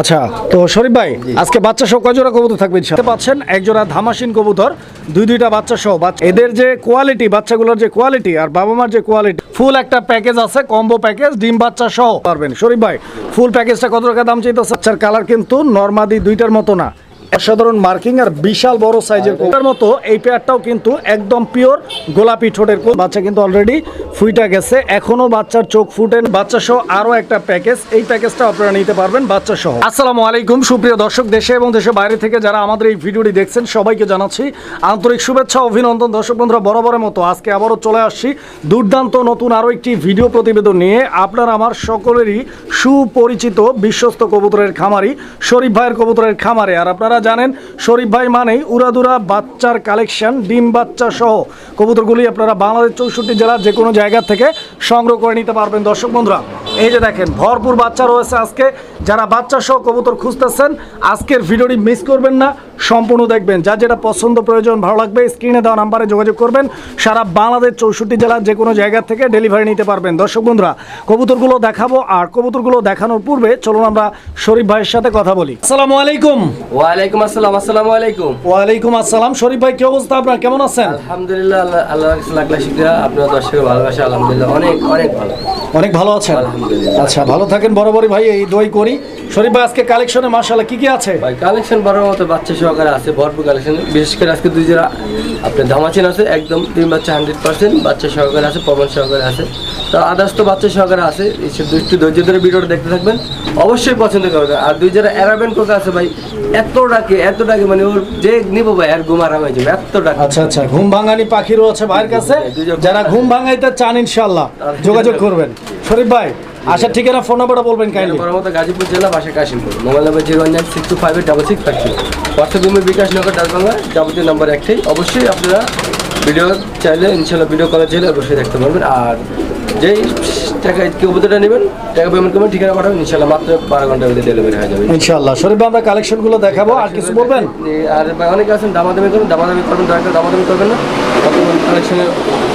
আচ্ছা তো শরীফ ভাই, আজকে বাচ্চা সহ কয় জোড়া কবুতর থাকবে পাচ্ছেন, একজোড়া ধামাসিন কবুতর, দুই দুইটা বাচ্চা সহ। এদের যে কোয়ালিটি বাচ্চাগুলোর যে কোয়ালিটি আর বাবা মার যে কোয়ালিটি ফুল একটা প্যাকেজ আছে কম্বো প্যাকেজ ডিম বাচ্চা সহ। পারবেন। শরীফ ভাই ফুল প্যাকেজটা কত টাকা দাম চাইতেছে? বাচ্চার কালার কিন্তু নর্মাদি দুইটার মতো না। অসাধারণ মার্কিং আর বিশাল বড় সাইজের কোটার মতো এই পেয়ারটাও কিন্তু একদম পিওর গোলাপি ঠোঁটের। বাচ্চা কিন্তু অলরেডি ফুইটা গেছে। এখনও বাচ্চার চোখ ফুটেন বাচ্চা সহ আরও একটা প্যাকেজ। এই প্যাকেজটা আপনারা নিতে পারবেন বাচ্চা সহ। আসসালামু আলাইকুম, সুপ্রিয় দর্শক, দেশে এবং দেশের বাইরে থেকে যারা আমাদের এই ভিডিওটি দেখছেন, সবাইকে জানাচ্ছি আন্তরিক শুভেচ্ছা, অভিনন্দন। দর্শক বন্ধুরা, বরাবরের মতো আজকে আবারও চলে আসছি দুর্দান্ত নতুন আরও একটি ভিডিও প্রতিবেদন নিয়ে। আপনার আমার সকলেরই সুপরিচিত বিশ্বস্ত কবুতরের খামারি, শরীফ ভাইয়ের কবুতরের খামারে। আর আপনারা জানেন, শরীফ ভাই মানেই উড়াদুরা বাচ্চার কালেকশন ডিম বাচ্চা সহ। কবুতরগুলি আপনারা বাংলাদেশ চৌষট্টি জেলার যে কোনো জায়গা থেকে সংগ্রহ করে নিতে পারবেন। দর্শক বন্ধুরা এই যে দেখেন ভরপুর বাচ্চা রয়েছে আজকে। যারা বাচ্চা সহ কবুতর খুঁজতেছেন আজকের ভিডিওটি মিস করবেন না সম্পূর্ণ দেখবেন। যা যেটা পছন্দ প্রয়োজন ভালো লাগবে স্ক্রিনে দেওয়া নাম্বারে যোগাযোগ করবেন। সারা বাংলাদেশ চৌষট্টি জেলার যে কোনো জায়গা থেকে ডেলিভারি নিতে পারবেন। দর্শক বন্ধুরা কবুতরগুলো দেখাবো আর কবুতরগুলো দেখানোর পূর্বে চলুন আমরা শরীফ ভাইয়ের সাথে কথা বলি। আসসালামু আলাইকুম। ওয়ালাইকুম আসসালাম আসসালামু আলাইকুম। ওয়ালাইকুম আসসালাম। শরীফ ভাই কি অবস্থা আপনার? কেমন আছেন? আলহামদুলিল্লাহ আল্লাহ আল্লাহ লাখ লাখ শুকরিয়া। আপনার দর্শকের ভালোবাসা আলহামদুলিল্লাহ অনেক অনেক ভালো। অনেক ভালো আছেন। আচ্ছা ভালো থাকেন বরাবরই ভাই এই দই করি। শরীফ ভাই আজকে কালেকশনে মাশাআল্লাহ কি কি আছে? ভাই কালেকশন বড় মতো বাচ্চা সহকারে আছে ভরপুর কালেকশন বিশেষ করে আজকে দুই জোড়া আপনার ধামাচিন আছে একদম তিন বাচ্চা হান্ড্রেড পার্সেন্ট বাচ্চা সহকারে আছে পবন সহকারে আছে। তো আদার্স তো বাচ্চা সহকারে আছে এইসব দুইটি ধৈর্য ধরে ভিডিওটা দেখতে থাকবেন। অবশ্যই পছন্দ করবেন। আর দুই জোড়া অ্যারাবেন কোকা আছে ভাই এত ডাকে এত ডাকে মানে ওর যে নিবো ভাই আর ঘুম আরাম হয়ে যাবে এত ডাকে। আচ্ছা আচ্ছা ঘুম ভাঙানি পাখিরও আছে ভাইয়ের কাছে। যারা ঘুম ভাঙাইতে চান ইনশাল্লাহ যোগাযোগ করবেন। শরীফ ভাই আসার ঠিকানা ফোন নাম্বারটা বলবেন কাইন্ডলি মতো গাজীপুর জেলা বাসা Kashimpur. Mobile number zero nine six two five eight double six five WhatsApp number bKash Nagad ডাকবাংলা যাবতীয় নাম্বার একটাই। অবশ্যই আপনারা ভিডিও চাইলে ইনশাল্লাহ ভিডিও কলে চাইলে অবশ্যই দেখতে পারবেন। আর যেই টাকা কবুতরটা নেবেন টাকা পেমেন্ট করবেন ঠিকানা পাঠাবেন ইনশাল্লাহ মাত্র বারো ঘণ্টার ভিতরে ডেলিভারি হয়ে যাবে। ইনশাল্লাহ। শরীফ আমরা কালেকশনগুলো দেখাবো। আর কিছু বলবেন? আর অনেকে আছেন দামাদামি করুন দামাদামি করবেন দরকার দামাদামি করবেন না। কালেকশনে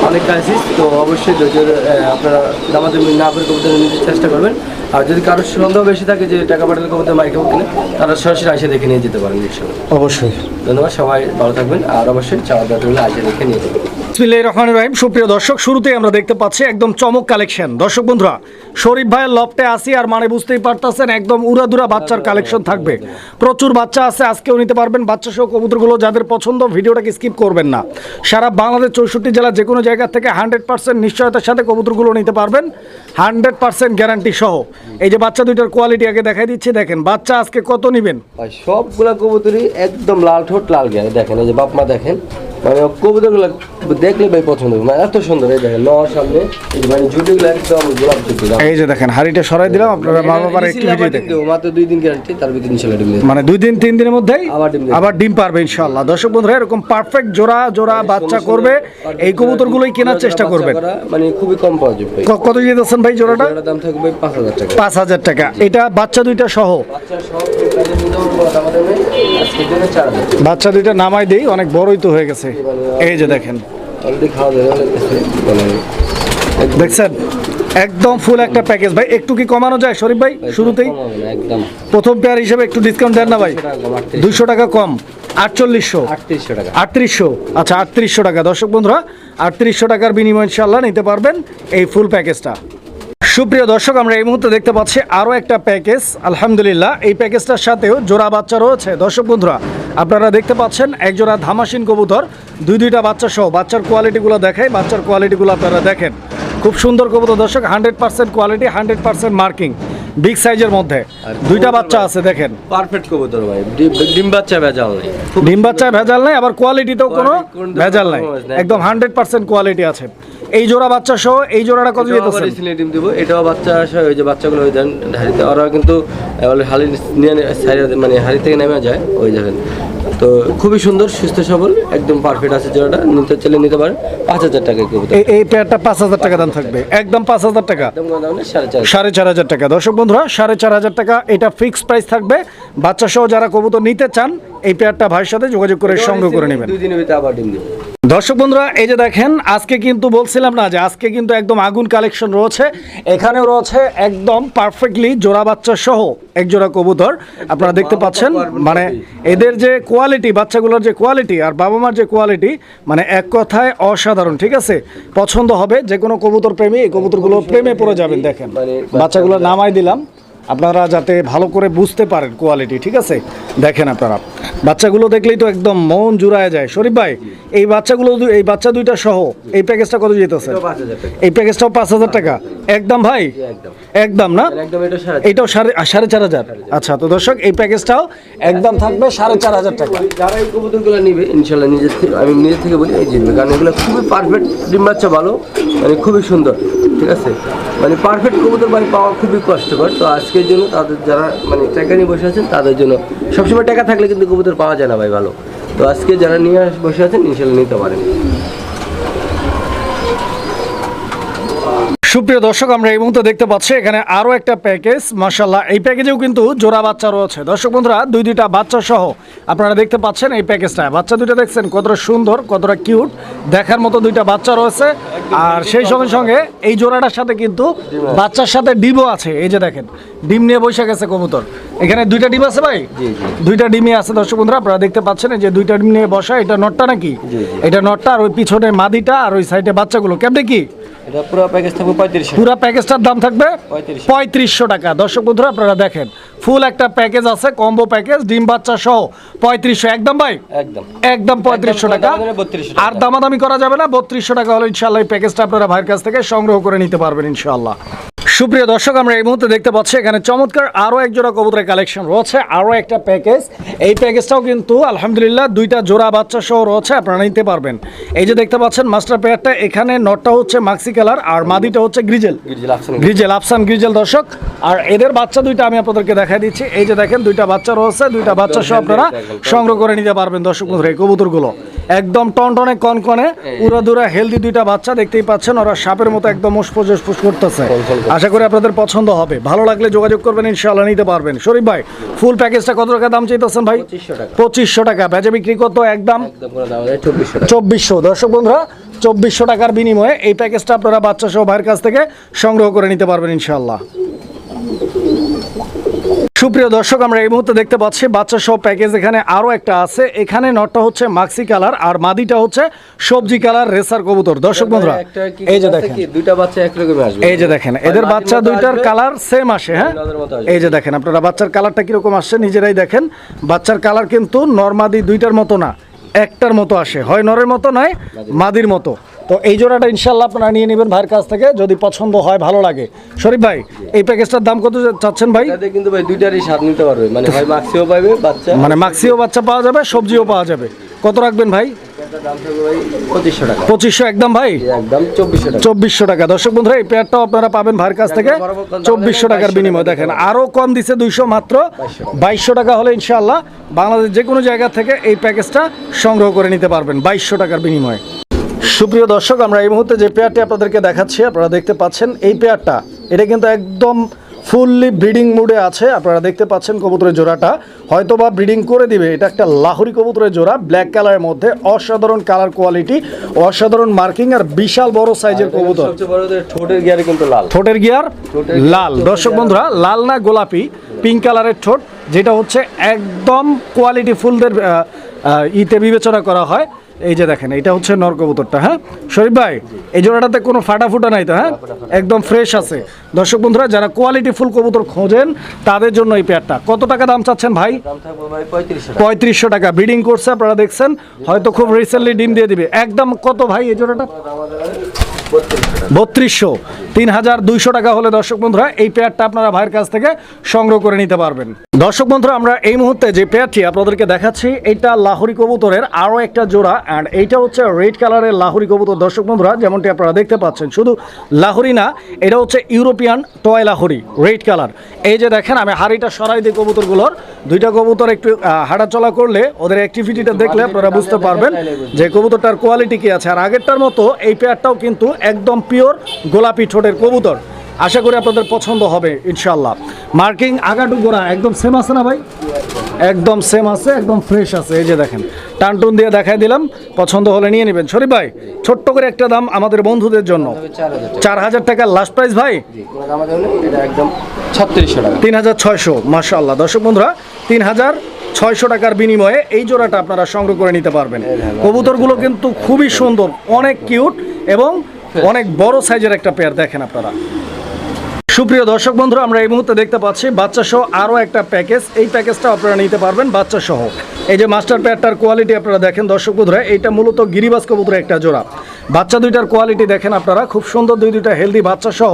অনেক কাইসিস তো অবশ্যই ধৈর্য ধরে, আহ, আপনারা দামাদামি না করে কবুতর নিতে চেষ্টা করবেন। আর যদি কারোর সন্দেহ বেশি থাকে যে টাকা পাঠালে কবুতর মাইকে কিনে তারা সরাসরি আসে দেখে নিয়ে যেতে পারেন অবশ্যই। ধন্যবাদ সবাই ভালো থাকবেন। আর অবশ্যই চাওয়া দাওয়া আসে দেখে নিয়ে যাবেন। বিসমিল্লাহির রহমানির রহিম। সুপ্রিয় দর্শক, শুরুতেই আমরা দেখতে পাচ্ছি একদম চমক কালেকশন। দর্শক বন্ধুরা, শরীফ ভাইয়ের লফটে আসি আর মানে বুঝতেই পারতেছেন, একদম উড়াদুরা বাচ্চার কালেকশন থাকবে। প্রচুর বাচ্চা আছে, আজকেও নিতে পারবেন। বাচ্চা সহ কবুতরগুলো যাদের পছন্দ, ভিডিওটাকে স্কিপ করবেন না। সারা বাংলাদেশ চৌষট্টি জেলার যে কোনো জায়গা থেকে হান্ড্রেড পার্সেন্ট নিশ্চয়তার সাথে কবুতরগুলো নিতে পারবেন। হান্ড্রেড পার্সেন্ট গ্যারান্টি সহ। এই যে বাচ্চা দুইটার কোয়ালিটি আগে দেখাই দিচ্ছি, দেখেন বাচ্চা আজকে কত নেবেন? সবগুলা কবুতরই একদম লাল ঠোঁট, লাল গেলে দেখেন, এই যে বাপ মা দেখেন মানে কবুতরগুলো দেখলে ভাই পছন্দ হবে। মানে এত সুন্দর এই দেখেন নর সামনে এই মানে জুটিগুলো একদম গোলাপ জুটি এই যে দেখেন হাড়িটা সরাই দিলাম আপনারা মা বাবার একটু ভিডিও দেখেন। মাত্র দুই দিন গ্যারান্টি তার ভিতরে ডিম। মানে দুই দিন তিন দিনের মধ্যেই আবার ডিম আবার ডিম পারবে দর্শক বন্ধুরা এরকম পারফেক্ট জোড়া জোড়া বাচ্চা করবে এই কবুতরগুলোই কেনার চেষ্টা করবেন। মানে খুবই কম পাওয়া যাবে কত দিয়ে দিচ্ছেন ভাই জোড়াটা? দাম থাকবে পাঁচ হাজার টাকা। পাঁচ হাজার টাকা। এটা বাচ্চা দুইটা সহ? বাচ্চা হাজার বাচ্চা দুইটা নামাই দেই অনেক বড়ই তো হয়ে গেছে। এই যে দেখেন অলরেডি খাওয়া দাওয়া গেছে। দেখছেন? একদম ফুল একটা প্যাকেজ ভাই একটু কি কমানো যায়? শরীফ ভাই শুরুতেই? একদম। প্রথম পেয়ার হিসেবে একটু ডিসকাউন্ট দেন না ভাই। দুইশো টাকা কম আটচল্লিশশো। আটত্রিশশো আচ্ছা আটত্রিশশো টাকা। দর্শক বন্ধুরা আটত্রিশশো টাকার বিনিময় ইনশাল্লাহ নিতে পারবেন এই ফুল প্যাকেজটা সুপ্রিয় দর্শক আমরা এই মুহূর্তে দেখতে পাচ্ছি আরও একটা প্যাকেজ আলহামদুলিল্লাহ এই প্যাকেজটার সাথেও জোড়া বাচ্চা রয়েছে। দর্শক বন্ধুরা আপনারা দেখতে পাচ্ছেন এক জোড়া ধামাসিন কবুতর দুই দুইটা বাচ্চা সহ বাচ্চার কোয়ালিটিগুলো দেখাই বাচ্চার কোয়ালিটিগুলো আপনারা দেখেন। খুব সুন্দর কবুতর দর্শক hundred percent quality hundred percent marking big সাইজের মধ্যে। দুইটা বাচ্চা আছে দেখেন। পারফেক্ট কবুতর ভাই ডিম- বাচ্চা ভেজাল নেই। ডিম বাচ্চায় ভেজাল নাই আবার কোয়ালিটিতেও কোনো ভেজাল নাই। একদম হান্ড্রেড পার্সেন্ট কোয়ালিটি আছে। এই জোড়া বাচ্চা সহ এই জোড়াটা কত আবার যেতেছেন ডিম দিব। এটাও বাচ্চা আসে ওই যে বাচ্চাগুলো ওই দেন হাড়িতে। ওরা কিন্তু হালি নিয়ে মানে হাড়ি থেকে নেমে যায় ওই দেখেন। তো খুবই সুন্দর সুস্থ সবল একদম পারফেক্ট আছে জোড়াটা। নিতে চাইলে নিতে পারেন পাঁচ হাজার টাকা এই এই পেয়ারটা পাঁচ হাজার টাকা দাম থাকবে। একদম পাঁচ হাজার টাকা। সাড়ে চার হাজার। টাকা। দর্শক বন্ধুরা সাড়ে চার হাজার টাকা এটা ফিক্সড প্রাইস থাকবে। বাচ্চা সহ যারা কবুতর নিতে চান এই পেয়ারটা ভাইয়ের সাথে যোগাযোগ করে সংগ্রহ করে নেবেন। দর্শক বন্ধুরা এই যে দেখেন আজকে কিন্তু বলছিলাম না যে আজকে কিন্তু একদম আগুন কালেকশন রয়েছে। এখানেও রয়েছে একদম পারফেক্টলি জোড়া বাচ্চা সহ এক জোড়া কবুতর। আপনারা দেখতে পাচ্ছেন মানে এদের যে কোয়ালিটি বাচ্চাগুলোর যে কোয়ালিটি আর বাবা মার যে কোয়ালিটি মানে এক কথায় অসাধারণ ঠিক আছে? পছন্দ হবে যে কোনো কবুতর প্রেমী এই কবুতরগুলো প্রেমে পড়ে যাবেন দেখেন। মানে বাচ্চাগুলো নামাই দিলাম। আপনারা যাতে ভালো করে বুঝতে পারেন কোয়ালিটি ঠিক আছে? দেখেন আপনারা। বাচ্চাগুলো দেখলেই তো একদম মন জুড়ায় যায়। শরীফ ভাই এই বাচ্চাগুলো এই বাচ্চা দুইটা সহ এই প্যাকেজটা কত যেতেছে? এই প্যাকেজটাও পাঁচ হাজার টাকা। একদম ভাই? একদম। একদম না? একদম এটা সারা এইটাও সাড়ে সাড়ে চার হাজার। আচ্ছা তো দর্শক এই প্যাকেজটাও একদম থাকবে সাড়ে চার হাজার টাকা। যারা এই কবুতরগুলো নিবে ইনশাল্লাহ নিজের থেকে আমি নিজের থেকে বলি এই জিতবে কারণ এগুলো খুবই পারফেক্ট ডিম বাচ্চা ভালো মানে খুবই সুন্দর ঠিক আছে? মানে পারফেক্ট কবুতর মানে পাওয়া খুবই কষ্টকর। তো আজকের জন্য তাদের যারা মানে টাকা নিয়ে বসে আছেন তাদের জন্য সবসময় টাকা থাকলে কিন্তু কবুতর পাওয়া যায় না ভাই ভালো। তো আজকে যারা নিয়ে বসে আছেন ইনশাল্লাহ নিতে পারেন। সুপ্রিয় দর্শক আমরা এই মুহূর্তে দেখতে পাচ্ছি এখানে আরও একটা প্যাকেজ মাশাল্লাহ এই প্যাকেজেও কিন্তু জোড়া বাচ্চা রয়েছে। দর্শক বন্ধুরা দুই দুইটা বাচ্চা সহ আপনারা দেখতে পাচ্ছেন এই প্যাকেজটা বাচ্চা দুইটা দেখছেন কতটা সুন্দর কতটা কিউট দেখার মতো দুইটা বাচ্চা রয়েছে। আর সেই সঙ্গে সঙ্গে এই জোড়াটার সাথে কিন্তু বাচ্চার সাথে ডিমও আছে। এই যে দেখেন ডিম নিয়ে বসে গেছে কবুতর। এখানে দুইটা ডিম আছে ভাই। দুইটা ডিমই আছে দর্শক বন্ধুরা আপনারা দেখতে পাচ্ছেন এই যে দুইটা ডিম নিয়ে বসা এটা নটটা নাকি। এটা নটটা আর ওই পিছনে মাদিটা আর ওই সাইডে বাচ্চাগুলো। কেমনে কি? এটা পুরো প্যাকেজ থাকবে পুরো প্যাকেজটার দাম থাকবে পঁয়ত্রিশশো। টাকা। দর্শক বন্ধুরা আপনারা দেখেন ফুল একটা প্যাকেজ আছে কম্বো প্যাকেজ ডিম বাচ্চা সহ পঁয়ত্রিশশো। একদম ভাই? একদম। একদম পঁয়ত্রিশশো টাকা। দামাদামি 3200 টাকা। আর দামাদামি করা যাবে না বত্রিশশো টাকা হলে ইনশাল্লাহ এই প্যাকেজটা আপনারা ভাইয়ের কাছ থেকে সংগ্রহ করে নিতে পারবেন ইনশাল্লাহ সুপ্রিয় দর্শক আমরা এই মুহূর্তে দেখতে পাচ্ছি এখানে চমৎকার আরও এক জোড়া কবুতরের কালেকশন রয়েছে আরও একটা প্যাকেজ এই প্যাকেজটাও কিন্তু আলহামদুলিল্লাহ দুইটা জোড়া বাচ্চা সহ রয়েছে আপনারা নিতে পারবেন। এই যে দেখতে পাচ্ছেন মাস্টার পেয়ারটা এখানে নটটা হচ্ছে মাক্সি কালার আর মাদিটা হচ্ছে গ্রিজেল গ্রিজেল আফসান গ্রিজেল দর্শক। আর এদের বাচ্চা দুইটা আমি আপনাদেরকে দেখাই দিচ্ছি। এই যে দেখেন দুইটা বাচ্চা রয়েছে দুইটা বাচ্চা সহ আপনারা সংগ্রহ করে নিতে পারবেন দর্শক বন্ধুরা এই কবুতরগুলো। একদম টনটনে কনকনে উড়া দুরা হেলদি দুইটা বাচ্চা দেখতেই পাচ্ছেন ওরা সাপের মতো একদম উসফুস করতেছে। আশা করি আপনাদের পছন্দ হবে। ভালো লাগলে যোগাযোগ করবেন ইনশাআল্লাহ নিতে পারবেন। শরীফ ভাই ফুল প্যাকেজটা কত টাকা দাম চাইতেছেন ভাই? পঁচিশশো টাকা। বেচে বিক্রি কত একদম? একদম দাম চব্বিশশো দর্শক বন্ধুরা চব্বিশশো টাকার বিনিময়ে এই প্যাকেজটা আপনারা বাচ্চা সহ ভাইয়ের কাছ থেকে সংগ্রহ করে নিতে পারবেন ইনশাল্লাহ সুপ্রিয় দর্শক আমরা এই মুহূর্তে দেখতে পাচ্ছি বাচ্চা সহ প্যাকেজ এখানে আরও একটা আছে। এখানে নটটা হচ্ছে মাক্সি কালার আর মাদিটা হচ্ছে সবজি কালার রেসার কবুতর। দর্শক বন্ধুরা এই যে দেখেন। দুইটা বাচ্চা এক রকমই আসবে। এই যে দেখেন এদের বাচ্চা দুইটার কালার সেম আসে হ্যাঁ। এই যে দেখেন আপনারা বাচ্চার কালারটা কীরকম আসছে নিজেরাই দেখেন। বাচ্চার কালার কিন্তু নর্মাদি দুইটার মতো না একটার মতো আসে। হয় নরের মতো নয় মাদির মতো। তো এই জোড়াটা ইনশাল্লাহ আপনারা নিয়ে নেবেন ভাইয়ের কাছ থেকে যদি পছন্দ হয় ভালো লাগে। শরীফ ভাই এই প্যাকেজটার দাম কত চাচ্ছেন ভাই? কিন্তু ভাই দুইটারই স্বাদ নিতে পারবে। মানে ভাই মাক্সিও পাবে বাচ্চা। মানে মাক্সিও বাচ্চা পাওয়া যাবে সবজিও পাওয়া যাবে। কত রাখবেন ভাই? পঁচিশশো একদম ভাই? চব্বিশশো টাকা। চব্বিশশো টাকা। দর্শক বন্ধুরা এই পেয়ারটাও আপনারা পাবেন ভাইয়ের কাছ থেকে। চব্বিশশো টাকার বিনিময় দেখেন আরও কম দিছে দুইশো মাত্র। বাইশশো টাকা। হলে ইনশাআল্লাহ বাংলাদেশ যে কোনো জায়গা থেকে এই প্যাকেজটা সংগ্রহ করে নিতে পারবেন বাইশশো টাকার বিনিময়ে। সুপ্রিয় দর্শক আমরা এই মুহূর্তে যে পেয়ারটি আপনাদেরকে দেখাচ্ছি আপনারা দেখতে পাচ্ছেন এই পেয়ারটা। এটা কিন্তু একদম ফুললি ব্রিডিং মুডে আছে আপনারা দেখতে পাচ্ছেন কবুতরের জোড়াটা। হয়তো বা ব্রিডিং করে দিবে এটা একটা লাহোরি কবুতরের জোড়া ব্ল্যাক কালারের মধ্যে অসাধারণ কালার কোয়ালিটি অসাধারণ মার্কিং আর বিশাল বড় সাইজের কবুতর। ঠোঁটের গিয়ারে কিন্তু লাল। ঠোঁটের গিয়ার লাল। দর্শক বন্ধুরা লাল না গোলাপি পিঙ্ক কালারের ঠোঁট যেটা হচ্ছে একদম কোয়ালিটি ফুলদের ইতে বিবেচনা করা হয়। এই যে দেখেন এটা হচ্ছে নরকবুতরটা হ্যাঁ? শরীফ ভাই এই জোড়াটাতে কোনো ফাটা ফুটা নাই তো হ্যাঁ? একদম ফ্রেশ আছে। দর্শক বন্ধুরা যারা কোয়ালিটি ফুল কবুতর খোঁজেন তাদের জন্য এই পেয়ারটা কত টাকা দাম চাচ্ছেন ভাই? পঁয়ত্রিশশো টাকা। ব্রিডিং করছে আপনারা দেখছেন হয়তো খুব রিসেন্টলি ডিম দিয়ে দিবে। একদম কত ভাই এই জোড়াটা? বত্রিশশো। তিন হাজার দুইশো টাকা হলে দর্শক বন্ধুরা এই পেয়ারটা আপনারা ভাইয়ের কাছ থেকে সংগ্রহ করে নিতে পারবেন। দর্শক বন্ধুরা আমরা এই মুহূর্তে যে পেয়ারটি আপনাদেরকে দেখাচ্ছি এটা লাহোরি কবুতরের আরও একটা জোড়া অ্যান্ড এইটা হচ্ছে রেড কালারের লাহোরি কবুতর। দর্শক বন্ধুরা যেমনটি আপনারা দেখতে পাচ্ছেন শুধু লাহোরি না এটা হচ্ছে European toy Lahori red colour এই যে দেখেন আমি হাড়িটা সরাই দিই কবুতরগুলোর। দুইটা কবুতর একটু হাঁটাচলা করলে ওদের অ্যাক্টিভিটিটা দেখলে আপনারা বুঝতে পারবেন যে কবুতরটার কোয়ালিটি কি আছে। আর আগেরটার মতো এই পেয়ারটাও কিন্তু একদম পিওর গোলাপি ঠোঁটের কবুতর। আশা করি আপনাদের পছন্দ হবে ইনশাল্লাহ মার্কিং আগাটু গোড়া একদম সেম আছে না ভাই? একদম সেম আছে একদম ফ্রেশ আছে। এই যে দেখেন টানটুন দিয়ে দেখাই দিলাম পছন্দ হলে নিয়ে নেবেন। শরীফ ভাই ছোট্ট করে একটা দাম আমাদের বন্ধুদের জন্য। চার হাজার টাকা। টাকার লাস্ট প্রাইস ভাই? তিন হাজার ছয়শো মার্শাল্লাহ দর্শক বন্ধুরা তিন হাজার ছয়শো টাকার বিনিময়ে এই জোড়াটা আপনারা সংগ্রহ করে নিতে পারবেন। কবুতরগুলো কিন্তু খুবই সুন্দর অনেক কিউট এবং অনেক বড় সাইজের একটা পেয়ার দেখেন আপনারা। সুপ্রিয় দর্শক বন্ধুরা, আমরা এই মুহূর্তে দেখতে পাচ্ছি বাচ্চা সহ আরও একটা প্যাকেজ। এই প্যাকেজটা আপনারা নিতে পারবেন বাচ্চা সহ। এই যে মাস্টার প্যাডটার কোয়ালিটি আপনারা দেখেন দর্শক বন্ধুরা, এইটা মূলত গিরিবাস কবুতরের একটা জোড়া। বাচ্চা দুইটার কোয়ালিটি দেখেন আপনারা খুব সুন্দর দুই দুইটা হেলদি বাচ্চা সহ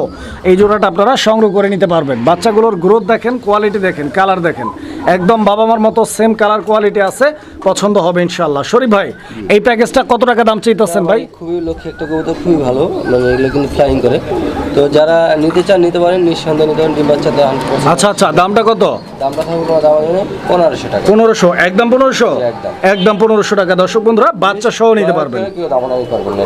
এই জোড়াটা আপনারা সংগ্রহ করে নিতে পারবেন। বাচ্চাগুলোর গ্রোথ দেখেন কোয়ালিটি দেখেন কালার দেখেন। একদম বাবা মার মতো সেম কালার কোয়ালিটি আছে পছন্দ হবে ইনশাল্লাহ শরীফ ভাই এই প্যাকেজটা কত টাকা দাম চাইতেছেন ভাই? খুবই লক্ষ্যে একটা কবুতর খুবই ভালো মানে এগুলো কিন্তু ফ্লাইং করে। তো যারা নিতে চান নিতে পারেন নিঃসন্দেহে নিতে পারেন ডিম বাচ্চাতে হান্ড্রেড আচ্ছা আচ্ছা দামটা কত? দামটা থাকবে কোনো দাম পনেরোশো টাকা। পনেরোশো একদম পনেরোশো? একদম। একদম পনেরোশো টাকা। দর্শক বন্ধুরা বাচ্চা সহ নিতে পারবেন। কেউ দামাদামি করবেন না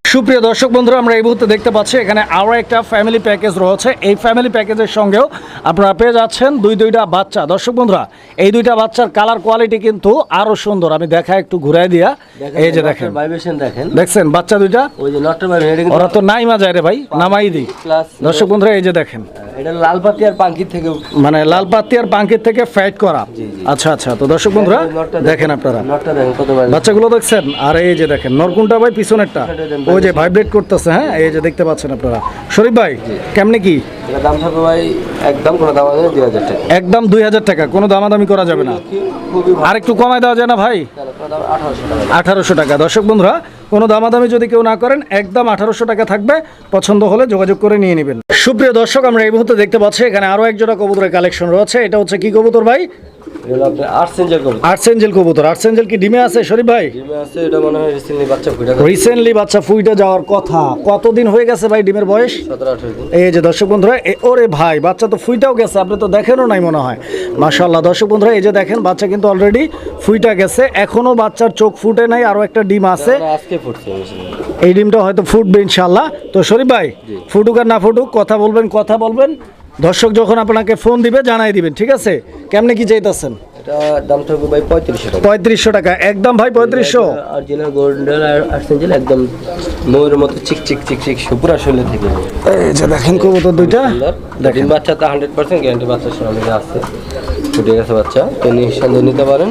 সুপ্রিয় দর্শক বন্ধুরা আমরা এই মুহূর্তে দেখতে পাচ্ছি এখানে আরও একটা ফ্যামিলি প্যাকেজ রয়েছে। এই ফ্যামিলি প্যাকেজের সঙ্গেও আপনারা পেয়ে যাচ্ছেন দুই দুইটা বাচ্চা। দর্শক বন্ধুরা এই দুইটা বাচ্চার কালার কোয়ালিটি কিন্তু আরও সুন্দর। আমি দেখা একটু ঘুরাই দিয়া। এই যে দেখেন। দেখছেন? বাচ্চা দুইটা? ওরা তো নাই মাজায় রে ভাই নামাই দিই। দর্শক বন্ধুরা এই যে দেখেন। এটা লাল পাতি আর পাঙ্কির থেকে মানে লাল পাতি আর পাঙ্কির থেকে ফাইট করা। আচ্ছা আচ্ছা। তো দর্শক বন্ধুরা দেখেন আপনারা। নটটা দেখেন কত ভাই। বাচ্চাগুলো দেখছেন? আর এই যে দেখেন নরকুনটা ভাই পিছনেরটা। ওই যে ভাইব্রেট করতেছে হ্যাঁ? এই যে দেখতে পাচ্ছেন আপনারা। শরীফ ভাই কেমনে কি? দাম থাকবে ভাই একদম কোনো দাম হবে দুই হাজার টাকা। একদম দুই হাজার টাকা কোনো দামাদামি করা যাবে না। আর একটু কমায় দেওয়া যায় না ভাই? আঠারোশো টাকা। আঠারোশো টাকা। দর্শক বন্ধুরা কোনো দামাদামি যদি কেউ না করেন একদম আঠারোশো টাকা থাকবে। পছন্দ হলে যোগাযোগ করে নিয়ে নেবেন। সুপ্রিয় দর্শক আমরা এই মুহূর্তে দেখতে পাচ্ছি এখানে আরও এক জোড়া কবুতরের কালেকশন রয়েছে। এটা হচ্ছে কি কবুতর ভাই? কবুতর। কি ডিমে আছে শরীফ ভাই? ডিমে আছে এটা মনে হয় রিসেন্টলি বাচ্চা ফুটে রিসেন্টলি বাচ্চা ফুইটা যাওয়ার কথা। কতদিন হয়ে গেছে ভাই ডিমের বয়স? দিন। এই যে দর্শক বন্ধুরা ওরে ভাই বাচ্চা তো ফুইটাও গেছে আপনি তো দেখেনও নাই মনে হয়। মাশাল্লাহ দর্শক বন্ধুরা এই যে দেখেন বাচ্চা কিন্তু অলরেডি ফুইটা গেছে। এখনও বাচ্চার চোখ ফুটে নাই আরও একটা ডিম আছে। আজকে ফুটছে এই ডিমটা হয়তো ফুটবে ইনশাল্লাহ তো শরীফ ভাই ফুটুক আর না ফুটুক কথা বলবেন কথা বলবেন। দর্শক যখন আপনাকে ফোন দিবে জানাই দিবেন ঠিক আছে? কেমনে কি চাইতেছেন? এটা দাম থাকবে ভাই পঁয়ত্রিশশো টাকা। পঁয়ত্রিশশো টাকা। একদম ভাই পঁয়ত্রিশশো। অরিজিনাল গোল্ডেন আর আর্সেঞ্জেল একদম ময়ূরের মতো চিক চিক চিক চিক পুরা শরীরে থেকে। এই যে দেখেন কবুতর দুইটা। সুন্দর। ডিম বাচ্চা তো হান্ড্রেড পার্সেন্ট গ্যারান্টি বাচ্চার সঙ্গে আছে ফুটে গেছে বাচ্চা। তো নিঃসন্দেহে নিতে পারেন।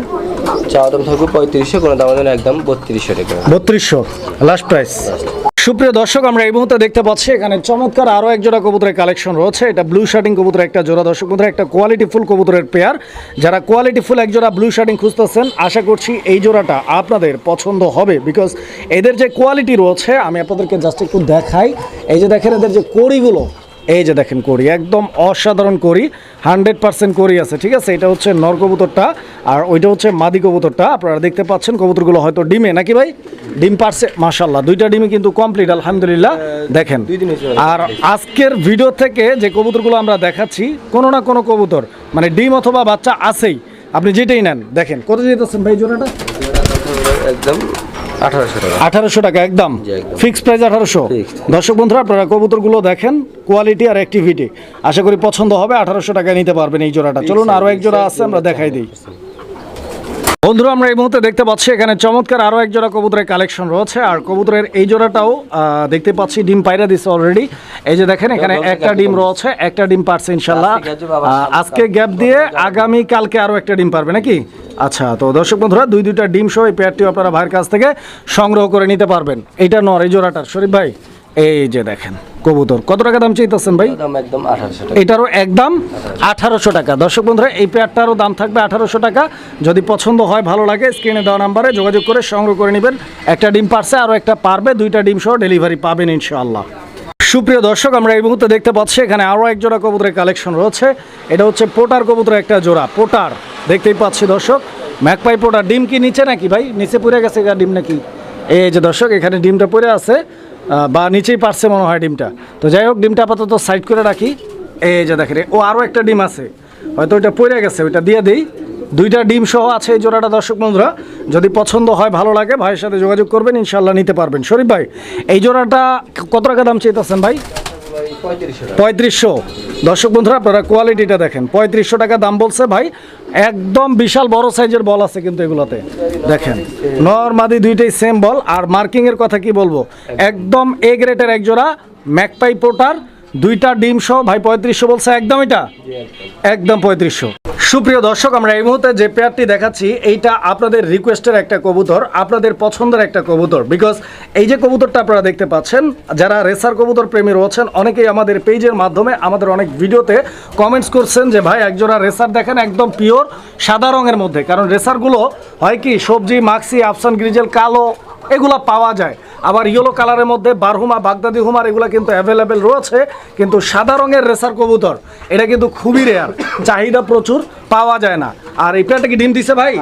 চাওয়া দাম থাকবে পঁয়ত্রিশশো কোনো দাম একদম বত্রিশশো টাকা। বত্রিশশো। লাস্ট প্রাইস সুপ্রিয় দর্শক, আমরা এই মুহূর্তে দেখতে পাচ্ছি, এখানে চমৎকার আরও এক জোড়া কবুতরের কালেকশন রয়েছে। এটা ব্লু শার্টিং কবুতরের একটা জোড়া দর্শক বন্ধুরা একটা কোয়ালিটি ফুল কবুতরের পেয়ার যারা কোয়ালিটি ফুল এক জোড়া ব্লু শার্টিং খুঁজতেছেন, আশা করছি এই জোড়াটা আপনাদের পছন্দ হবে। বিকজ এদের যে কোয়ালিটি রয়েছে, আমি আপনাদেরকে জাস্ট একটু দেখাই। এই যে দেখেন, এদের যে কড়িগুলো এই যে দেখেন করি একদম অসাধারণ করি হান্ড্রেড পার্সেন্ট করি আছে ঠিক আছে? এটা হচ্ছে নর কবুতরটা আর ওইটা হচ্ছে মাদি কবুতরটা। আপনারা দেখতে পাচ্ছেন কবুতরগুলো হয়তো ডিমে নাকি ভাই? ডিম পারছে মাশাল্লাহ দুইটা ডিমে কিন্তু কমপ্লিট আলহামদুলিল্লাহ। দেখেন দিন হয়েছে আর আজকের ভিডিও থেকে যে কবুতরগুলো আমরা দেখাচ্ছি কোনো না কোনো কবুতর মানে ডিম অথবা বাচ্চা আছেই। আপনি যেটাই নেন দেখেন কত যেতেছেন ভাই জোড়াটা? একদম আঠারোশো টাকা। একদম। ফিক্সড প্রাইস আঠারোশো। দর্শক বন্ধুরা আপনারা কবুতরগুলো দেখেন কোয়ালিটি আর অ্যাক্টিভিটি আশা করি পছন্দ হবে আঠারোশো টাকায় নিতে পারবেন এই জোড়াটা। চলুন আরও এক জোড়া আছে আমরা দেখাই দিই। বন্ধুরা আমরা এই মুহূর্তে দেখতে পাচ্ছি এখানে চমৎকার আরও এক জোড়া কবুতরের কালেকশন রয়েছে। আর কবুতরের এই জোড়াটাও দেখতে পাচ্ছি ডিম পাইরা দিচ্ছে অলরেডি এই যে দেখেন এখানে একটা ডিম রয়েছে একটা ডিম পারছে ইনশাল্লাহ। আজকে গ্যাপ দিয়ে আগামী কালকে আরও একটা ডিম পারবে নাকি? আচ্ছা তো দর্শক বন্ধুরা দুই দুইটা ডিম সহ এই পেয়ারটিও আপনারা ভাইয়ের কাছ থেকে সংগ্রহ করে নিতে পারবেন। এটা নর এই জোড়াটার। শরীফ ভাই এই যে দেখেন। কবুতর। কত টাকা দাম চাইতেছেন ভাই? দাম একদম এটারও একদম আঠারোশো। টাকা। দর্শক বন্ধুরা এই পেয়ারটারও দাম থাকবে আঠারোশো টাকা। যদি পছন্দ হয় ভালো লাগে স্ক্রিনে দেওয়া নাম্বারে যোগাযোগ করে সংগ্রহ করে নেবেন। একটা ডিম পারছে আরও একটা পারবে দুইটা ডিম সহ ডেলিভারি পাবেন ইনশাআল্লাহ। সুপ্রিয় দর্শক আমরা এই মুহূর্তে দেখতে পাচ্ছি এখানে আরও এক জোড়া কবুতরের কালেকশন রয়েছে। এটা হচ্ছে পোটার কবুতরের একটা জোড়া পোটার। দেখতেই পাচ্ছি দর্শক ম্যাকপাই পোটার। ডিম কি নিচে নাকি ভাই? নিচে পড়ে গেছে ডিম নাকি? এই যে দর্শক এখানে ডিমটা পড়ে আছে। বা নিচেই পারছে মনে হয় ডিমটা। তো যাই হোক, ডিমটা আপাতত সাইড করে রাখি। এই যে দেখেন, ও আরও একটা ডিম আছে। হয়তো ওইটা পড়ে গেছে, ওইটা দিয়ে দিই। দুইটা ডিম সহ আছে এই জোড়াটা, দর্শক বন্ধুরা। যদি পছন্দ হয়, ভালো লাগে, ভাইয়ের সাথে যোগাযোগ করবেন ইনশাল্লাহ নিতে পারবেন। শরীফ ভাই, এই জোড়াটা কত টাকা দাম চাইতেছেন ভাই? পঁয়ত্রিশশো দর্শক বন্ধুরা, আপনারা কোয়ালিটিটা দেখেন। পঁয়ত্রিশশো টাকা দাম বলছে ভাই। একদম বিশাল বড় সাইজের বল আছে কিন্তু এগুলোতে। দেখেন নর্মাদি দুইটাই সেম বল আর মার্কিংয়ের কথা কি বলব? একদম এ গ্রেটের একজোড়া ম্যাকপাই পোটার দুইটা ডিম সহ ভাই পঁয়ত্রিশশো বলছে একদম এটা? একদম। পঁয়ত্রিশশো। সুপ্রিয় দর্শক আমরা এই মুহূর্তে যে পেয়ারটি দেখাচ্ছি এইটা আপনাদের রিকোয়েস্টের একটা কবুতর আপনাদের পছন্দের একটা কবুতর। বিকজ এই যে কবুতরটা আপনারা দেখতে পাচ্ছেন যারা রেসার কবুতর প্রেমী রয়েছেন অনেকেই আমাদের পেজের মাধ্যমে আমাদের অনেক ভিডিওতে কমেন্টস করছেন যে ভাই একজোড়া রেসার দেখেন একদম পিওর সাদা রঙের মধ্যে। কারণ রেসারগুলো হয় কি সবজি মাক্সি আফসান গ্রিজেল কালো এগুলা পাওয়া যায়। আবার ইয়েলো কালারের মধ্যে বারহুমা বাগদাদি হুমার এগুলো কিন্তু অ্যাভেলেবেল রয়েছে কিন্তু সাদা রঙের রেসার কবুতর এটা কিন্তু খুবই রেয়ার চাহিদা প্রচুর পাওয়া যায় না। আর এই পেয়ারটা কি ডিম দিছে ভাই?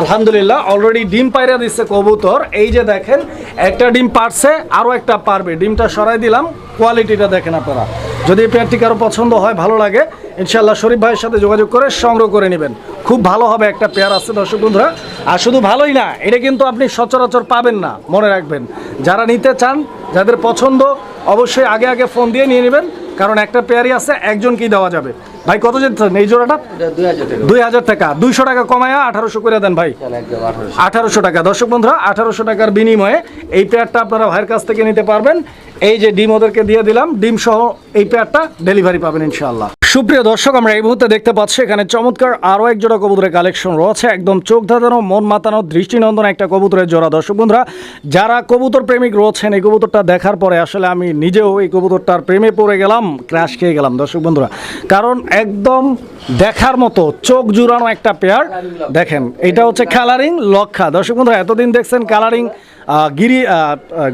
আলহামদুলিল্লাহ অলরেডি ডিম পাইরা দিচ্ছে কবুতর। এই যে দেখেন একটা ডিম পারছে আরও একটা পারবে। ডিমটা সরাই দিলাম। কোয়ালিটিটা দেখেন আপনারা। যদি এই পেয়ারটি কারও পছন্দ হয়, ভালো লাগে ইনশাল্লাহ শরীফ ভাইয়ের সাথে যোগাযোগ করে সংগ্রহ করে নেবেন। খুব ভালো হবে একটা পেয়ার আছে দর্শক বন্ধুরা। আর শুধু ভালোই না, এটা কিন্তু আপনি সচরাচর পাবেন না, মনে রাখবেন। যারা নিতে চান, যাদের পছন্দ, অবশ্যই আগে আগে ফোন দিয়ে নিয়ে নেবেন, কারণ একটা পেয়ারই আছে, একজনকেই দেওয়া যাবে। ভাই কত যেতেছেন? এই জোড়াটা? দুই হাজার টাকা। দুইশো টাকা কমায়া আঠারোশো করে দেন ভাই। আঠারোশো? টাকা। দর্শক বন্ধুরা আঠারোশো টাকার বিনিময়ে এই পেয়ারটা আপনারা ভাইয়ের কাছ থেকে নিতে পারবেন। এই যে ডিম ওদেরকে দিয়ে দিলাম ডিম সহ এই পেয়ারটা ডেলিভারি পাবেন ইনশাআল্লাহ। সুপ্রিয় দর্শক, আমরা এই মুহূর্তে দেখতে পাচ্ছি, এখানে চমৎকার আরও এক জোড়া কবুতরের কালেকশন রয়েছে। একদম চোখ ধাঁধানো, মন মাতানো, দৃষ্টিনন্দন একটা কবুতরের জোড়া। দর্শক বন্ধুরা, যারা কবুতর প্রেমিক রয়েছেন, এই কবুতরটা দেখার পরে আসলে আমি নিজেও এই কবুতরটার প্রেমে পড়ে গেলাম ক্র্যাশ খেয়ে গেলাম, দর্শক বন্ধুরা। কারণ একদম দেখার মতো, চোখ জুড়ানো একটা পেয়ার দেখেন, এটা হচ্ছে কালারিং লক্ষা। দর্শক বন্ধুরা, এতদিন দেখছেন কালারিং গিরি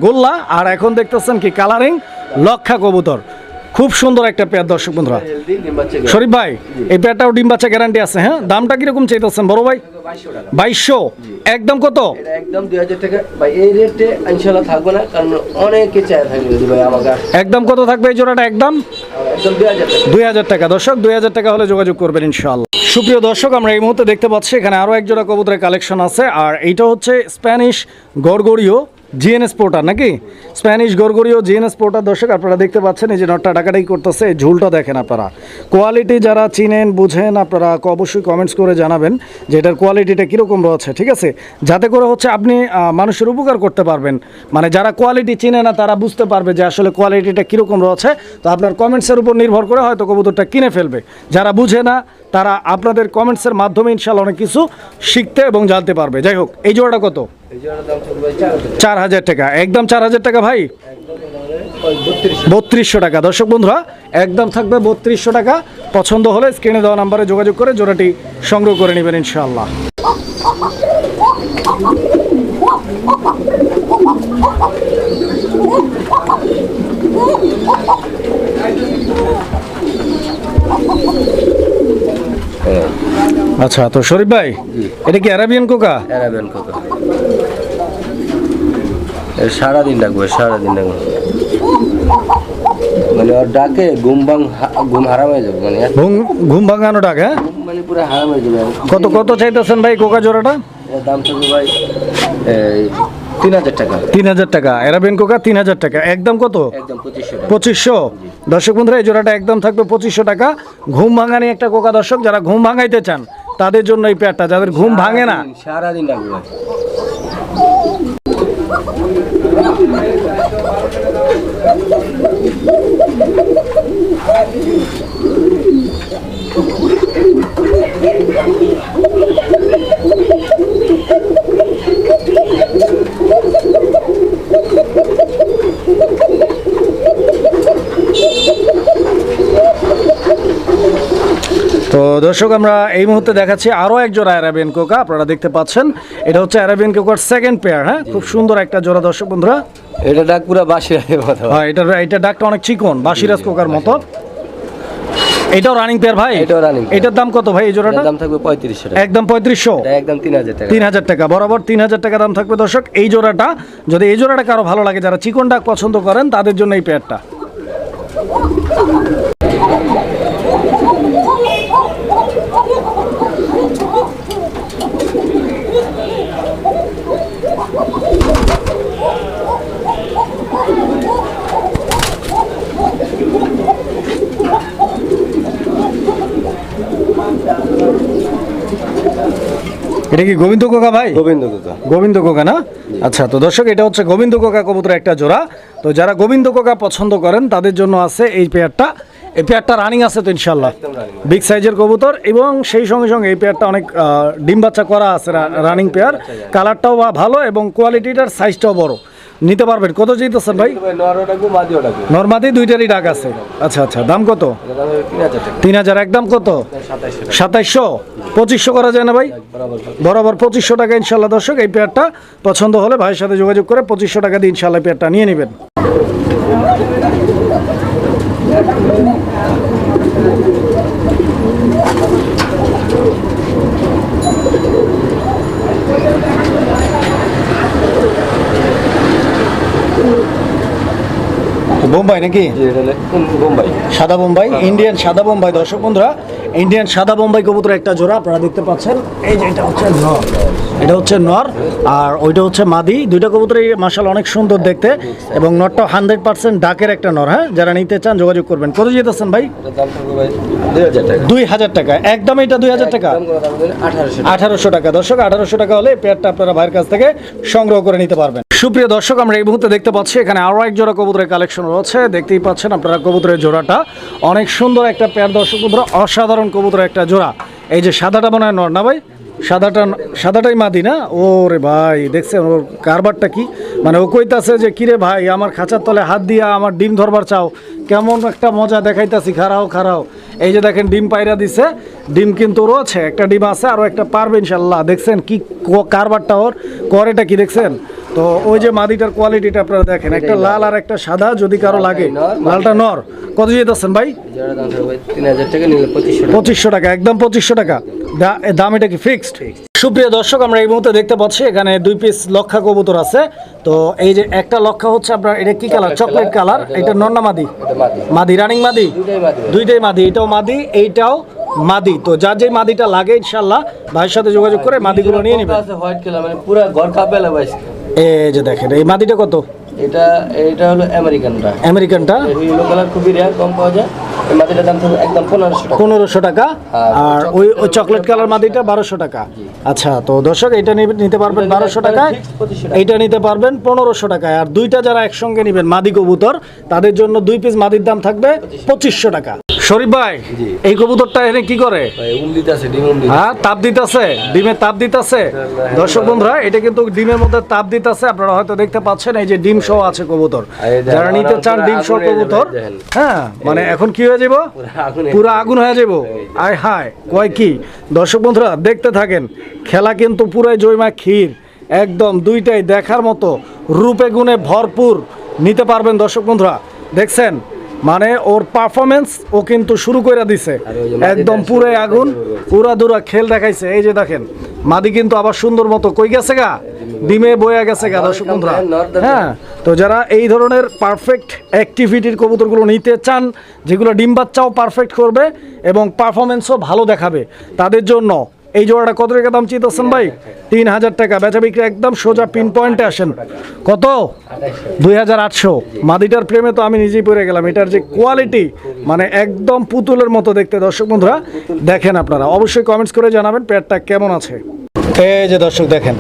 গোল্লা, আর এখন দেখতেছেন কি কালারিং লক্ষা কবুতর। খুব সুন্দর একটা পেয়ার দর্শক বন্ধুরা। শরীফ ভাই এই পেয়ারটাও ডিম বাচ্চা গ্যারান্টি আছে হ্যাঁ? দামটা কীরকম চাইতেছেন বড় ভাই? বাইশশো। একদম কত? একদম দুই হাজার টাকা। ভাই এই রেটে ইনশাল্লাহ থাকবে না কারণ অনেকে চায় থাকবে ভাই আমাকে একদম কত থাকবে এই জোড়াটা? একদম? দুই হাজার টাকা। দর্শক দুই হাজার টাকা হলে যোগাযোগ করবেন ইনশাআল্লাহ। সুপ্রিয় দর্শক আমরা এই মুহূর্তে দেখতে পাচ্ছি এখানে আরও এক জোড়া কবুতরের কালেকশন আছে আর এইটা হচ্ছে স্প্যানিশ গড়গড়িও। জিএনএস পোর্টার নাকি? স্প্যানিশ গড়গড়িও জিএনএস পোর্টার দর্শক, আপনারা দেখতে পাচ্ছেন, এই যে নটটা ডাকাটাই করতেছে ঝুলটা দেখেন আপনারা। কোয়ালিটি যারা চিনেন, বুঝেন, আপনারা অবশ্যই কমেন্টস করে জানাবেন যে এটার কোয়ালিটিটা কীরকম রয়েছে, ঠিক আছে? যাতে করে হচ্ছে আপনি মানুষের উপকার করতে পারবেন। মানে যারা কোয়ালিটি চিনে না, তারা বুঝতে পারবে যে আসলে কোয়ালিটিটা কীরকম রয়েছে। তো আপনার কমেন্টসের উপর নির্ভর করে হয়তো কবুতরটা কিনে ফেলবে। যারা বুঝে না, তারা আপনাদের কমেন্টসের মাধ্যমে ইনশাল্লাহ অনেক কিছু শিখতে এবং জানতে পারবে। যাই হোক, এই জোড়াটা কত? চার হাজার টাকা। একদম চার হাজার টাকা ভাই? বত্রিশশো টাকা। দর্শক বন্ধুরা, একদম থাকবে বত্রিশশো টাকা। পছন্দ হলে স্ক্রিনে দেওয়া নাম্বারে যোগাযোগ করে জোড়াটি সংগ্রহ করে নেবেন ইনশাআল্লাহ। আচ্ছা তো শরীফ ভাই, এটা কি অ্যারাবিয়ান কোকা অ্যারাবেন কত এর সারাদিন ডাকবো সারাদিন ডাকবো। মানে ওর ডাকে ঘুম ভাঙ ঘুম হারাম হয়ে যাবে মানে ঘুম ঘুম ভাঙানো ডাক হ্যাঁ? মানে পুরো হারাম হয়ে যাবে। কত কত চাইতেছেন ভাই কোকা জোড়াটা? দাম থাকবে ভাই এই তিন হাজার টাকা। তিন হাজার টাকা। অ্যারাবিয়ান কোকা তিন হাজার টাকা। একদম কত? পঁচিশশো টাকা। পঁচিশশো। দর্শক বন্ধুরা এই জোড়াটা একদম থাকবে পঁচিশশো টাকা। ঘুম ভাঙানি একটা কোকা দর্শক যারা ঘুম ভাঙাইতে চান তাদের জন্য এই পেয়ারটা। যাদের ঘুম ভাঙে না সারাদিন- সারাদিন ডাকবো ভাই তো দর্শক আমরা এই মুহূর্তে দেখাচ্ছি আরও এক জোড়া অ্যারাবিয়ান কোকা আপনারা দেখতে পাচ্ছেন এটা হচ্ছে অ্যারাবিয়ান কোকার সেকেন্ড পেয়ার হ্যাঁ? খুব সুন্দর একটা জোড়া দর্শক বন্ধুরা। এটা ডাক পুরো বাসি রাখে হ্যাঁ এটা এটা ডাকটা অনেক চিকন বাসিরাজ কোকার মতো। এটাও রানিং পেয়ার ভাই? এটাও pair। এটার দাম কত ভাই এই জোড়াটা? দাম থাকবে পঁয়ত্রিশশো টাকা। একদম পঁয়ত্রিশশো? এটা একদম তিন হাজার টাকা। তিন হাজার টাকা বরাবর তিন হাজার টাকা দাম থাকবে দর্শক। এই জোড়াটা যদি এই জোড়াটা কারও ভালো লাগে যারা চিকন ডাক পছন্দ করেন তাদের জন্য এই পেয়ারটা এটা কি গোবিন্দ কোকা ভাই? গোবিন্দ কোকা। গোবিন্দ কোকা না? আচ্ছা তো দর্শক এটা হচ্ছে গোবিন্দ কোকা কবুতর একটা জোড়া। তো যারা গোবিন্দ কোকা পছন্দ করেন তাদের জন্য আছে এই পেয়ারটা। এই পেয়ারটা রানিং আছে তো ইনশাল্লাহ বিগ সাইজের কবুতর এবং সেই সঙ্গে সঙ্গে এই পেয়ারটা অনেক ডিম বাচ্চা করা আছে রানিং পেয়ার। কালারটাও ভালো এবং কোয়ালিটিটার সাইজটাও বড়। নিতে পারবেন। কত চাইতেছেন ভাই? নর্মাদি দুইটারই ডাক আছে। আচ্ছা আচ্ছা দাম কত? তিন হাজার একদম কত? সাতাইশশো। পঁচিশশো করা যায় না ভাই? বরাবর বরাবর পঁচিশশো টাকা ইনশাল্লাহ দর্শক এই পেয়ারটা পছন্দ হলে ভাইয়ের সাথে যোগাযোগ করে পঁচিশশো টাকা দিয়ে ইনশাল্লাহ পেয়ারটা নিয়ে নেবেন। বোম্বাই নাকি? বোম্বাই। সাদা বোম্বাই ইন্ডিয়ান সাদা বোম্বাই। দর্শক বন্ধুরা ইন্ডিয়ান সাদা বোম্বাই কবুতর একটা জোড়া, আপনারা দেখতে পাচ্ছেন। এই যে এটা হচ্ছে নর। এটা হচ্ছে নর, আর ওইটা হচ্ছে মাদি। দুইটা কবুতরই মাসাল অনেক সুন্দর দেখতে, এবং নরটা হান্ড্রেড পার্সেন্ট ডাকের একটা নর হ্যাঁ? যারা নিতে চান, যোগাযোগ করবেন। কত যেতেছেন ভাই? দুই হাজার টাকা। একদম এটা দুই হাজার টাকা? আঠারোশো টাকা। দর্শক, আঠারোশো টাকা হলে পেয়ারটা আপনারা ভাইয়ের কাছ থেকে সংগ্রহ করে নিতে পারবেন। সুপ্রিয় দর্শক, আমরা এই মুহূর্তে দেখতে পাচ্ছি, এখানে আরও এক জোড়া কবুতরের কালেকশন রয়েছে। দেখতেই পাচ্ছেন আপনারা কবুতরের জোড়াটা। অনেক সুন্দর একটা পেয়ার দর্শক বন্ধুরা, অসাধারণ কবুতরের একটা জোড়া। এই যে সাদাটা মনে হয় নর না ভাই? সাদাটা, সাদাটাই মাদি না? ও রে ভাই, দেখছেন ওর কারবারটা কি? মানে ও কইতাছে যে, কিরে ভাই, আমার খাঁচার তলে হাত দিয়া আমার ডিম ধরবার চাও। কেমন একটা মজা দেখাইতাছি খারাও খারাও। এই যে দেখেন ডিম পায়রা দিছে। ডিম কিন্তু রয়েছে একটা ডিম আছে আরও একটা পারবে ইনশাল্লাহ। দেখছেন কি কারবারটা ওর করেটা কি দেখছেন? তো ওই যে মাদিটার কোয়ালিটিটা আপনারা দেখেন একটা লাল আর একটা সাদা যদি কারও লাগে। লালটা নর। কত দাম থাকবে ভাই পঁচিশশো টাকা। একদম পঁচিশশো টাকা। দাম এটা কি ফিক্সড সুপ্রিয় দর্শক আমরা এই মুহূর্তে দেখতে পাচ্ছি এখানে দুই পিস লক্ষা কবুতর আছে। তো এই যে একটা লক্ষা হচ্ছে আপনার এটা কি কালার চকলেট কালার এটা নন্না মাদি। মাদি। রানিং মাদি? দুইটাই মাদি। এটাও মাদি এইটাও মাদি। তো যার যে মাদিটা লাগে ইনশাল্লাহ ভাইয়ের সাথে যোগাযোগ করে মাদিগুলো নিয়ে কালার মানে পুরো ঘর কাপে ভাই এই যে দেখেন এই মাদিটা কত? এটা এটা হলো আমেরিকানটা আমেরিকানটা ইয়েলো কালার খুবই রেয়ার কম পাওয়া যায়। এই মাটিটার দাম একদম পনেরোশো টাকা। পনেরোশো টাকা। আর আর ওই ওই চকলেট কালার মাদিটা বারোশো টাকা। আচ্ছা তো দর্শক এটা নিতে পারবেন বারোশো টাকায়। fixed 2500 টাকা। এইটা নিতে পারবেন পনেরোশো টাকায়। আর দুইটা যারা একসঙ্গে নেবেন মাদি কবুতর তাদের জন্য দুই পিস মাদির দাম থাকবে পঁচিশশো টাকা। শরীফ ভাই এই কবুতরটা এখানে কি করে? ডিম হ্যাঁ তাপ দিতেছে ডিমের তাপ দিতেছে। দর্শক বন্ধুরা এটা কিন্তু ডিমের মধ্যে তাপ দিতেছে আপনারা হয়তো দেখতে পাচ্ছেন এই যে ডিম সহ আছে কবুতর। যারা নিতে চান ডিম সহ কবুতর হ্যাঁ মানে এখন কি হয়ে যাব পুরো আগুনে হয়ে যাব। আয় হায় কয় কি? দর্শক বন্ধুরা দেখতে থাকেন খেলা কিন্তু পুরাই জয়মা ক্ষীর। একদম দুইটাই দেখার মতো রূপে গুণে ভরপুর নিতে পারবেন দর্শক বন্ধুরা। দেখছেন মানে ওর পারফরমেন্স ও কিন্তু শুরু করে দিছে। একদম করে আগুন। পুরা দুরা খেল দেখাইছে। এই যে দেখেন মাদি কিন্তু আবার সুন্দর মতো কই গেছে গা? ডিমে বয়ে গেছে গা দর্শক বন্ধুরা। হ্যাঁ তো যারা এই ধরনের পারফেক্ট অ্যাক্টিভিটির কবুতরগুলো নিতে চান যেগুলো ডিম বাচ্চাও পারফেক্ট করবে এবং পারফরমেন্সও ভালো দেখাবে তাদের জন্য এই জোড়াটা কত টাকা দাম চিন্তাছেন ভাই? তিন হাজার টাকা। বেচা বিক্রি একদম সোজা পিন পয়েন্টে আসেন। কত? দুই হাজার আটশো। মাদিটার প্রেমে তো আমি নিজেই পড়ে গেলাম। এটার যে কোয়ালিটি মানে একদম পুতুলের মতো দেখতে। দর্শক বন্ধুরা, দেখেন আপনারা। অবশ্যই কমেন্টস করে জানাবেন পেয়ারটা কেমন আছে। এই যে দর্শক, দেখেন।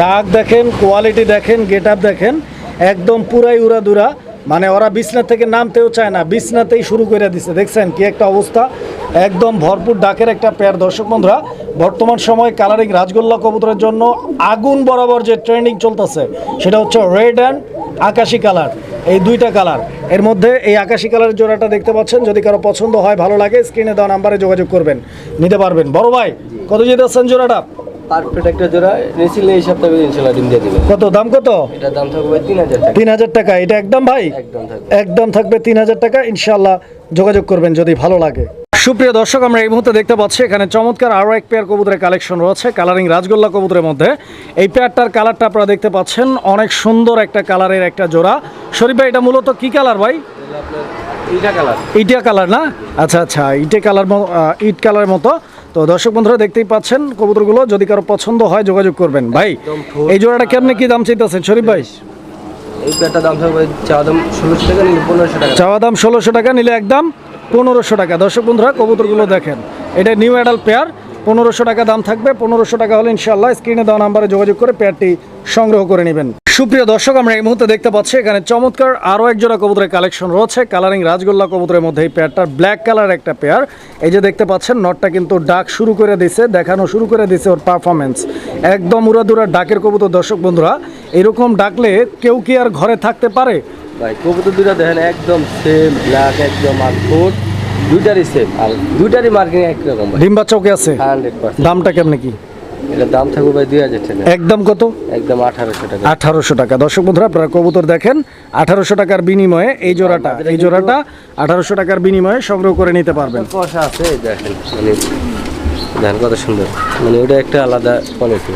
ডাক দেখেন কোয়ালিটি দেখেন গেট আপ দেখেন। একদম পুরাই উড়াদুরা। মানে ওরা বিছনা থেকে নামতেও চায় না, বিছনাতেই শুরু করে দিছে। দেখছেন কি একটা অবস্থা? একদম ভরপুর ডাকের একটা পেয়ার দর্শক বন্ধুরা, বর্তমান সময় কালারিং রাজগোল্লা কবুতরের জন্য আগুন বরাবর যে ট্রেন্ডিং চলতেছে, সেটা হচ্ছে রেড অ্যান্ড আকাশি কালার এই দুইটা কালারের মধ্যে এই আকাশি কালারের জোড়াটা দেখতে পাচ্ছেন। যদি কারও পছন্দ হয়, ভালো লাগে স্ক্রিনে দেওয়া নাম্বারে যোগাযোগ করবেন। নিতে পারবেন। বড় ভাই, কত যেতে আছেন একটা জোড়া এই সপ্তাহে ইনশাল্লাহ ডিম দিয়ে দিবে কত? দাম কত? এটার দাম থাকবে ভাই তিন হাজার টাকা। তিন হাজার টাকা। এটা একদম ভাই? একদম থাকবে। একদম থাকবে তিন হাজার টাকা। ইনশাল্লাহ যোগাযোগ করবেন যদি ভালো লাগে। সুপ্রিয় দর্শক আমরা এই মুহূর্তে দেখতে পাচ্ছি এখানে চমৎকার আরও এক পেয়ার কবুতরের কালেকশন রয়েছে কালারিং রাজগোল্লা কবুতরের মধ্যে। এই পেয়ারটার কালারটা আপনারা দেখতে পাচ্ছেন অনেক সুন্দর একটা কালারের একটা জোড়া। শরীফ ভাই এটা মূলত কি কালার ভাই? এইটা কালার কালার না? আচ্ছা আচ্ছা ইটে কালার ইট কালারের মতো। তো দর্শক বন্ধুরা দেখতেই পাচ্ছেন কবুতরগুলো যদি কারও পছন্দ হয় যোগাযোগ করবেন। ভাই এই জোড়াটা কেমনে কি দাম চাইতেছেন? শরীফ ভাই? এই দাম দাম ষোলোশো টাকা নিলে পনেরোশো টাকা। চাওয়া দাম ষোলোশো টাকা নিলে একদম পনেরোশো টাকা। দর্শক বন্ধুরা কবুতরগুলো দেখেন। এটা নিউ অ্যাডাল পেয়ার পনেরোশো টাকা দাম থাকবে। পনেরোশো টাকা হলে ইনশাল্লাহ স্ক্রিনে দেওয়া নাম্বারে যোগাযোগ করে পেয়ারটি সংগ্রহ করে নেবেন। সুপ্রিয় দর্শক, আমরা এই মুহূর্তে দেখতে পাচ্ছি, এখানে চমৎকার আরও এক জোড়া কবুতরের কালেকশন রয়েছে। কালারিং রাজগোল্লা কবুতরের মধ্যে এই পেয়ারটার ব্ল্যাক কালার একটা পেয়ার এই যে দেখতে পাচ্ছেন নটটা কিন্তু ডাক শুরু করে দিছে, দেখানো শুরু করে দিছে ওর পারফরমেন্স একদম উড়াদুরা ডাকের কবুতর দর্শক বন্ধুরা, এরকম ডাকলে কেউ কি আর ঘরে থাকতে পারে? ভাই, কবুতর দুটা দেখেন, একদম সেম ব্ল্যাক একদম আর দুইটারই সেম আর দুইটারই মার্কিং একরকম ডিম বাচ্চাকে আছে? হান্ড্রেড পার্সেন্ট দামটা কেমন কি? এটার দাম থাকবে ভাই দুই হাজার টাকা। একদম কত? একদম আঠারোশো টাকা। আঠারোশো টাকা। দর্শক বন্ধুরা আপনারা কবুতর দেখেন আঠারোশো টাকার বিনিময়ে এই জোড়াটা এই জোড়াটা আঠারোশো টাকার বিনিময়ে সংগ্রহ করে নিতে পারবেন। কষা আছে দেখেন মানে দেখেন কত সুন্দর। মানে ওটা একটা আলাদা কোয়ালিটি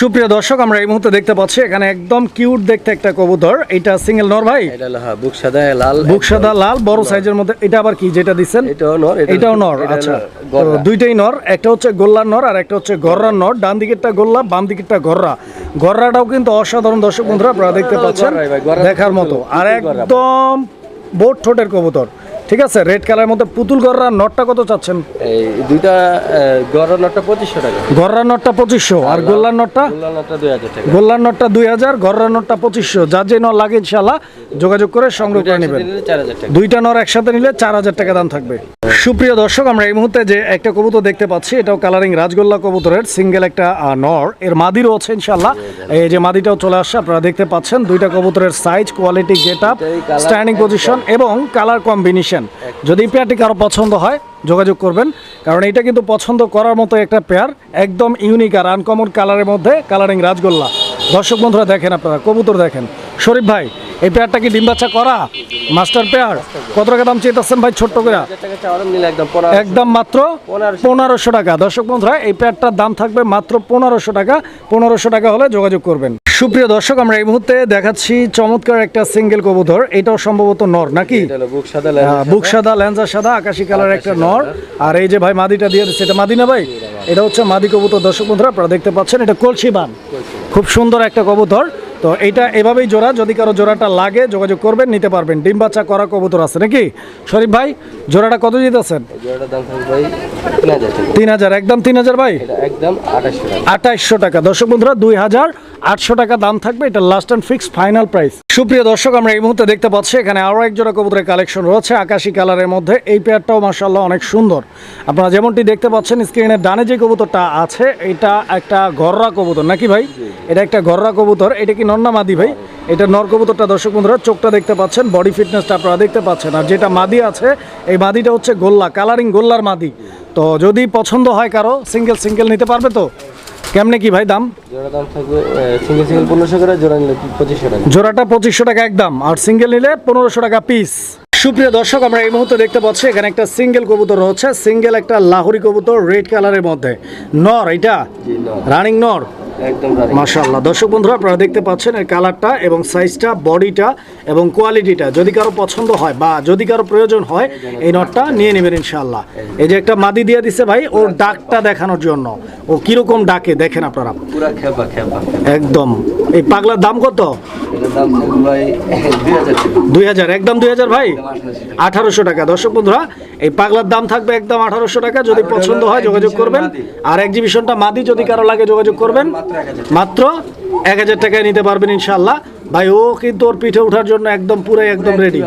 সুপ্রিয় দর্শক আমরা এই মুহূর্তে দেখতে পাচ্ছি এখানে একদম কিউট দেখতে একটা কবুতর। এটা সিঙ্গেল নর ভাই? এটা হ্যাঁ বুক সাদা লাল বুক সাদা লাল বড় সাইজের মধ্যে। এটা আবার কি যেটা দিচ্ছেন? এটাও নর এটাও নর আচ্ছা। দুইটাই নর একটা হচ্ছে গোল্লার নর আর একটা হচ্ছে গররার নর। ডান দিকেরটা গোল্লা বাম দিকেরটা গররা। গররাটাও কিন্তু অসাধারণ দর্শক বন্ধুরা আপনারা দেখতে পাচ্ছেন। দেখার মতো। আর একদম বোট ঠোঁটের কবুতর। ঠিক আছে রেড কালারের মধ্যে পুতুল গররার নটটা কত চাচ্ছেন? এই দুইটা গরম নটটা পঁচিশশো টাকা। গররার নটটা পঁচিশশো আর গোল্লার নটটা? গোল্লা নটটা দুই হাজার টাকা। গোল্লার নটটা দুই হাজার গররার নটটা পঁচিশশো যার যে নর লাগে ইনশাল্লাহ যোগাযোগ করে সংগ্রহ করে নেবেন। দুইটা নর একসাথে নিলে চার হাজার টাকা দাম থাকবে। সুপ্রিয় দর্শক আমরা এই মুহূর্তে যে একটা কবুতর দেখতে পাচ্ছি এটাও কালারিং রাজগোল্লা কবুতরের সিঙ্গেল একটা নর। এর মাদিরও আছে ইনশাল্লাহ এই যে মাদিটাও চলে আসছে আপনারা দেখতে পাচ্ছেন দুইটা কবুতরের size quality get up standing position এবং কালার কম্বিনেশন যদি পেয়ারটি কারও পছন্দ হয়, যোগাযোগ করবেন, কারণ এটা কিন্তু পছন্দ করার মতো একটা পেয়ার, একদম ইউনিক আর আনকমন কালারের মধ্যে কালারিং রাজগোল্লা। দর্শক বন্ধুরা দেখেন আপনারা, কবুতর দেখেন। শরীফ ভাই এই পেয়ারটা কি ডিম বাচ্চা করা? Master pair? কত টাকা দাম চেয়েছেন ভাই ছোট্ট করে? একদম মাত্র পনেরোশো। টাকা। দর্শক বন্ধুরা এই প্যাডটার দাম থাকবে মাত্র পনেরোশো টাকা। পনেরোশো টাকা হলে যোগাযোগ করবেন। সুপ্রিয় দর্শক আমরা এই মুহূর্তে দেখাচ্ছি চমৎকার একটা সিঙ্গেল কবুতর। এটাও সম্ভবত নর নাকি? বুক সাদা আহ, বুক সাদা। ল্যাঞ্জা সাদা আকাশি কালার একটা নর। আর এই যে ভাই মাদিটা দিয়ে দিচ্ছে এটা মাদি না ভাই এটা হচ্ছে মাদি কবুতর। দর্শক বন্ধুরা আপনারা দেখতে পাচ্ছেন এটা কলসি বান খুব সুন্দর একটা কবুতর। তো এইটা এভাবেই জোড়া যদি কারও জোড়াটা লাগে যোগাযোগ করবেন নিতে পারবেন। ডিম বাচ্চা করা কবুতর আছে নাকি? শরীফ ভাই জোড়াটা কত দিতেছেন? তিন হাজার একদম তিন হাজার ভাই? একদম টাকা। আঠাইশশো টাকা। দর্শক বন্ধুরা দুই হাজার আটশো টাকা দাম থাকবে এটা last and fix final price সুপ্রিয় দর্শক আমরা এই মুহূর্তে দেখতে পাচ্ছি এখানে আরও এক জোড়া কবুতরের কালেকশন রয়েছে আকাশি কালারের মধ্যে। এই পেয়ারটাও মাসাল্লাহ অনেক সুন্দর। আপনারা যেমনটি দেখতে পাচ্ছেন স্ক্রিনের ডানে যে কবুতরটা আছে এটা একটা গররা কবুতর নাকি ভাই? এটা একটা গররা কবুতর এটা কি নন্না মাদি ভাই। এটা নর কবুতরটা দর্শক বন্ধুরা চোখটা দেখতে পাচ্ছেন বডি ফিটনেসটা আপনারা দেখতে পাচ্ছেন। আর যেটা মাদি আছে এই মাদিটা হচ্ছে গোল্লা কালারিং গোল্লার মাদি। তো যদি পছন্দ হয় কারও সিঙ্গেল সিঙ্গেল নিতে পারবে তো? কেমনে কি ভাই দাম? জোড়া দাম থাকবে সিঙ্গেল সিঙ্গেল পনেরোশো করে জোড়া নিলে পঁচিশশো টাকা। জোড়াটা পঁচিশশো টাকা একদম আর সিঙ্গেল নিলে পনেরোশো টাকা পিস সুপ্রিয় দর্শক আমরা এই মুহূর্তে দেখতে পাচ্ছি এখানে একটা সিঙ্গেল কবুতর হচ্ছে সিঙ্গেল একটা লাহোরি কবুতর রেড কালারের মধ্যে। নর এটা? রানিং নর? একদম রানিং দর্শক বন্ধুরা আপনারা দেখতে পাচ্ছেন এর কালারটা এবং সাইজটা বডিটা এবং কোয়ালিটিটা যদি কারও পছন্দ হয় বা যদি কারও প্রয়োজন হয় এই নটটা নিয়ে নেবেন ইনশাআল্লাহ। এই যে একটা মাদি দিয়ে দিছে ভাই ওর ডাকটা দেখানোর জন্য। ও কীরকম ডাকে দেখেন আপনারা। পুরা খেপা খেপা একদম। এই পাগলার দাম কত? এটার দাম ভাই দুই হাজার একদম দুই হাজার ভাই? আঠারোশো টাকা। দর্শক বন্ধুরা এই পাগলার দাম থাকবে একদম আঠারোশো টাকা। যদি পছন্দ হয় যোগাযোগ করবেন। আর এক্সিবিশনটা মাদি যদি কারও লাগে যোগাযোগ করবেন। মাত্র এক হাজার টাকায় নিতে পারবেন ইনশাল্লাহ ভাই ও কিন্তু ওর পিঠে ওঠার জন্য একদম পুরাই একদম রেডি